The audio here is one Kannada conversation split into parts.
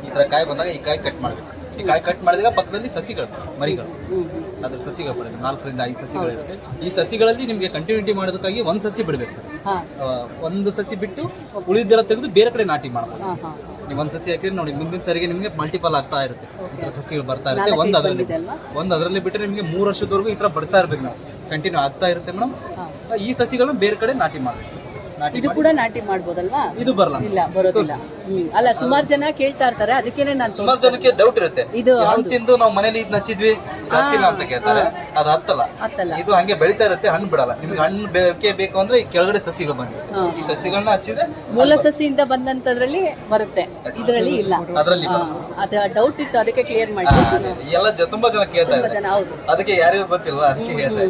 ಈ ತರ ಕಾಯಿ ಬಂದಾಗ ಈ ಕಾಯಿ ಕಟ್ ಮಾಡ್ಬೇಕು. ಈ ಕಾಯಿ ಕಟ್ ಮಾಡಿದಾಗ ಪಕ್ಕದಲ್ಲಿ ಸಸಿಗಳು ಮರಿಗಳು. ಅದ್ರ ಸಸಿಗಳು ಬರುತ್ತೆ ನಾಲ್ಕರಿಂದ ಐದು ಸಸಿಗಳು ಇರುತ್ತೆ. ಈ ಸಸಿಗಳಲ್ಲಿ ನಿಮಗೆ ಕಂಟಿನ್ಯೂಟಿ ಮಾಡೋದಕ್ಕಾಗಿ ಒಂದ್ ಸಸಿ ಬಿಡ್ಬೇಕು ಸರ್. ಒಂದು ಸಸಿ ಬಿಟ್ಟು ಉಳಿದೆಲ್ಲ ತೆಗೆದು ಬೇರೆ ಕಡೆ ನಾಟಿ ಮಾಡ್ಬೋದು. ನೀವು ಒಂದು ಸಸಿ ಹಾಕಿದ್ರೆ ನೋಡಿ ಮುಂದಿನ ಸರಿಗೆ ನಿಮಗೆ ಮಲ್ಟಿಪಲ್ ಆಗ್ತಾ ಇರುತ್ತೆ. ಈ ಥರ ಸಸಿಗಳು ಬರ್ತಾ ಇರುತ್ತೆ. ಒಂದ್ ಅದರಲ್ಲಿ ಒಂದ್ ಅದರಲ್ಲಿ ಬಿಟ್ಟರೆ ನಿಮಗೆ ಮೂರು ವರ್ಷದವರೆಗೂ ಈ ತರ ಬರ್ತಾ ಇರ್ಬೇಕು ನಾವು. ಕಂಟಿನ್ಯೂ ಆಗ್ತಾ ಇರುತ್ತೆ ಮೇಡಮ್. ಈ ಸಸಿಗಳನ್ನ ಬೇರೆ ಕಡೆ ನಾಟಿ ಮಾಡಬೇಕು. ಇದು ಕೂಡ ನಾಟಿ ಮಾಡ್ಬೋದಲ್ವಾ? ಇದು ಬರಲ್ಲ ಇಲ್ಲ ಬರೋದಿಲ್ಲ. ಹ್ಮ್. ಅಲ್ಲ ಸುಮಾರು ಜನ ಕೇಳ್ತಾ ಇರ್ತಾರೆ ಅದಕ್ಕೇನೆ ನಾನು ಸುಮಾರು ಜನಕ್ಕೆ ಡೌಟ್ ಇರುತ್ತೆ. ಇದು ಹಣ್ಣು ತಿಂದು ನಾವು ಮನೇಲಿ ಇದ್ ಹಚ್ಚಿದ್ವಿ ಹತ್ತಿಲ್ಲ ಅಂತ ಕೇಳ್ತಾರೆ. ಅದು ಹತ್ತಲ್ಲ. ಹತ್ತಲ್ಲ. ಇದು ಹಂಗೆ ಬೆಳಿತಾ ಇರುತ್ತೆ ಹಣ್ಣು ಬಿಡಲ್ಲ. ನಿಮ್ಗೆ ಹಣ್ಣು ಬೇಕೇ ಬೇಕು ಅಂದ್ರೆ ಈ ಕೆಳಗಡೆ ಸಸಿಗಳು ಬಂದಿದೆ ಈ ಸಸಿಗಳನ್ನ ಹಚ್ಚಿದ್ರೆ ಮೂಲ ಸಸಿಯಿಂದ ಬಂದಂತದ್ರಲ್ಲಿ ಬರುತ್ತೆ. ಇದರಲ್ಲಿ ಇಲ್ಲ. ಅದರಲ್ಲಿ ಅದು ಡೌಟ್ ಇತ್ತು ಅದಕ್ಕೆ ಕ್ಲಿಯರ್ ಮಾಡಿ ಎಲ್ಲ ತುಂಬಾ ಜನ ಕೇಳ್ತಾ ಇದ್ದಾರೆ. ಅದಕ್ಕೆ ಯಾರಿಗೂ ಗೊತ್ತಿಲ್ವಾ ಅದಕ್ಕೆ ಹೇಳ್ತಾ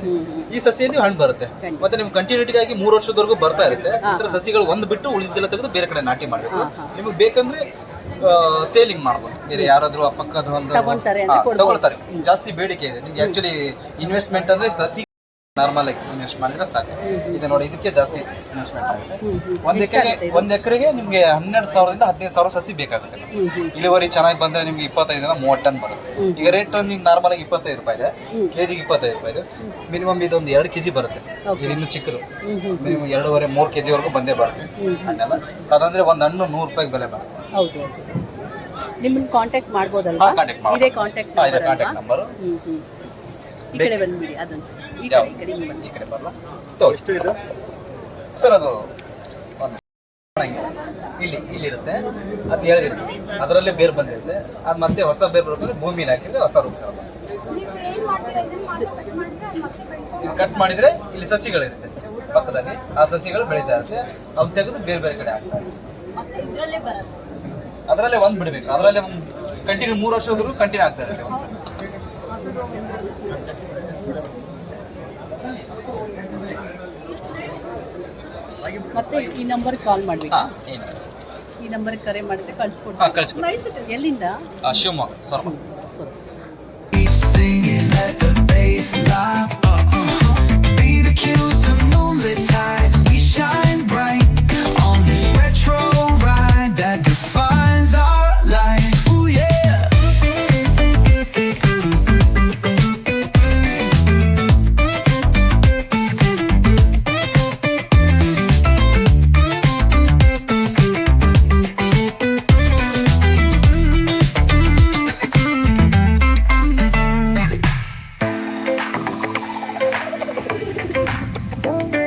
ಈ ಸಸಿಯಲ್ಲಿ ಹಣ್ಣು ಬರುತ್ತೆ. ಮತ್ತೆ ನಿಮ್ಗೆ ಕಂಟಿನ್ಯೂಟಿ ಆಗಿ ಮೂರು ವರ್ಷದವರೆಗೂ ಬರ್ತಾ ಇರುತ್ತೆ. ನಂತರ ತರ ಸಸಿಗಳು ಒಂದು ಬಿಟ್ಟು ಉಳಿದಿಲ್ಲ ತೆಗೆದು ಬೇರೆ ಕಡೆ ನಾಟಿ ಮಾಡಬೇಕು. ನಿಮಗೆ ಬೇಕಂದ್ರೆ ಸೇಲಿಂಗ್ ಮಾಡ್ಬೋದು. ಬೇರೆ ಯಾರಾದ್ರೂ ಪಕ್ಕದ ಒಂದು ತಗೊಳ್ತಾರೆ. ಜಾಸ್ತಿ ಬೇಡಿಕೆ ಇದೆ. ನಿಮ್ಗೆ ಆಕ್ಚುಲಿ ಇನ್ವೆಸ್ಟ್ಮೆಂಟ್ ಅಂದ್ರೆ ಸಸಿ ನಾರ್ಮಲ್ ಆಗಿ ಇನ್ವೆಸ್ಟ್ ಮಾಡಿದ್ರೆ ಸಾಕು. ಇದು ನೋಡಿ ಇದಕ್ಕೆ ಜಾಸ್ತಿ ಇನ್ವೆಸ್ಟ್ಮೆಂಟ್ ಆಗುತ್ತೆ. ಒಂದ್ ಎಕರೆಗೆ ಒಂದ್ ಎಕರೆಗೆ ನಿಮ್ಗೆ ಹನ್ನೆರಡು ಸಾವಿರದಿಂದ ಹದಿನೈದು ಸಾವಿರ ಸಸಿ ಬೇಕಾಗುತ್ತೆ. ಇಳುವರಿ ಚೆನ್ನಾಗಿ ಬಂದ್ರೆ ನಿಮ್ಗೆ ಇಪ್ಪತ್ತೈದರಿಂದ ಮೂವತ್ತು ಟನ್ ಬರುತ್ತೆ. ಈಗ ರೇಟ್ ನಿಮ್ಗೆ ನಾರ್ಮಲ್ ಆಗಿ ಇಪ್ಪತ್ತೈದು ರೂಪಾಯಿ ಇದೆ. ಕೆಜಿಗೆ ಇಪ್ಪತ್ತೈದು ರೂಪಾಯಿ ಇದೆ. ಮಿನಿಮಮ್ ಇದೊಂದು ಎರಡು ಕೆಜಿ ಬರುತ್ತೆ. ಇದು ಇನ್ನು ಚಿಕ್ಕದು. ಮಿನಿಮಮ್ ಎರಡೂವರೆ ಮೂರು ಕೆಜಿ ವರೆಗೂ ಬಂದೇ ಬರುತ್ತೆ. ಹಣ್ಣೆಲ್ಲ. ಅದಂದ್ರೆ ಒಂದ್ ಹಣ್ಣು ನೂರು ರೂಪಾಯಿಗೆ ಬೆಲೆ ಬರುತ್ತೆ. ನಿಮ್ಮನ್ನ ಕಾಂಟ್ಯಾಕ್ಟ್ ಮಾಡ್ಬೋದಲ್ವಾ. ಇದೇ ಕಾಂಟ್ಯಾಕ್ಟ್ ನಂಬರ್ ಈ ಕಡೆ ಬಂದ್ಬಿಡಿ ಅದೊಂದು. ಈ ಕಡೆ ಈ ಕಡೆ ಹಿಂಗೆ ಬನ್ನಿ ಈ ಕಡೆ ಬರಲ್ಲ ತೋರಿಸ್ತು ಇದು? ಸರ್ ಅದು ಒಂದು ಹಂಗೆ. ಇಲ್ಲಿ ಇಲ್ಲಿ ಇರುತ್ತೆ ಅದು ಎಳೆದಿರುತ್ತೆ ಅದರಲ್ಲೇ ಬೇರು ಬಂದಿರುತ್ತೆ. ಅದು ಮತ್ತೆ ಹೊಸ ಬೇರು ಬರ್ಬೇಕಂದ್ರೆ ಭೂಮಿನ ಹಾಕಿದ್ರೆ ಹೊಸ ರೂಪ ಸರ್ ಕಟ್ ಮಾಡಿದ್ರೆ ಇಲ್ಲಿ ಸಸಿಗಳಿರುತ್ತೆ. ಪಕ್ಕದಲ್ಲಿ ಆ ಸಸಿಗಳು ಬೆಳೀತಾ ಇರುತ್ತೆ. ಅವು ತೆಗೆದು ಬೇರೆ ಬೇರೆ ಕಡೆ ಹಾಕ್ತಾರೆ ಅದರಲ್ಲೇ ಒಂದ್ ಬಿಡಬೇಕು. ಅದರಲ್ಲೇ ಒಂದು ಕಂಟಿನ್ಯೂ ಮೂರು ವರ್ಷದವರೆಗೂ ಕಂಟಿನ್ಯೂ ಆಗ್ತಾ ಇರುತ್ತೆ ಒಂದು ಸಲ ಮತ್ತೆ ಈ ನಂಬರ್ ಕಾಲ್ ಮಾಡ್ಬೇಕು. ಈ ನಂಬರ್ ಕರೆ ಮಾಡಿದ್ರೆ ಕಳ್ಸ್ಕೊಡ್ತೀನಿ. ಎಲ್ಲಿಂದ? Shivamogga sir sir Oh.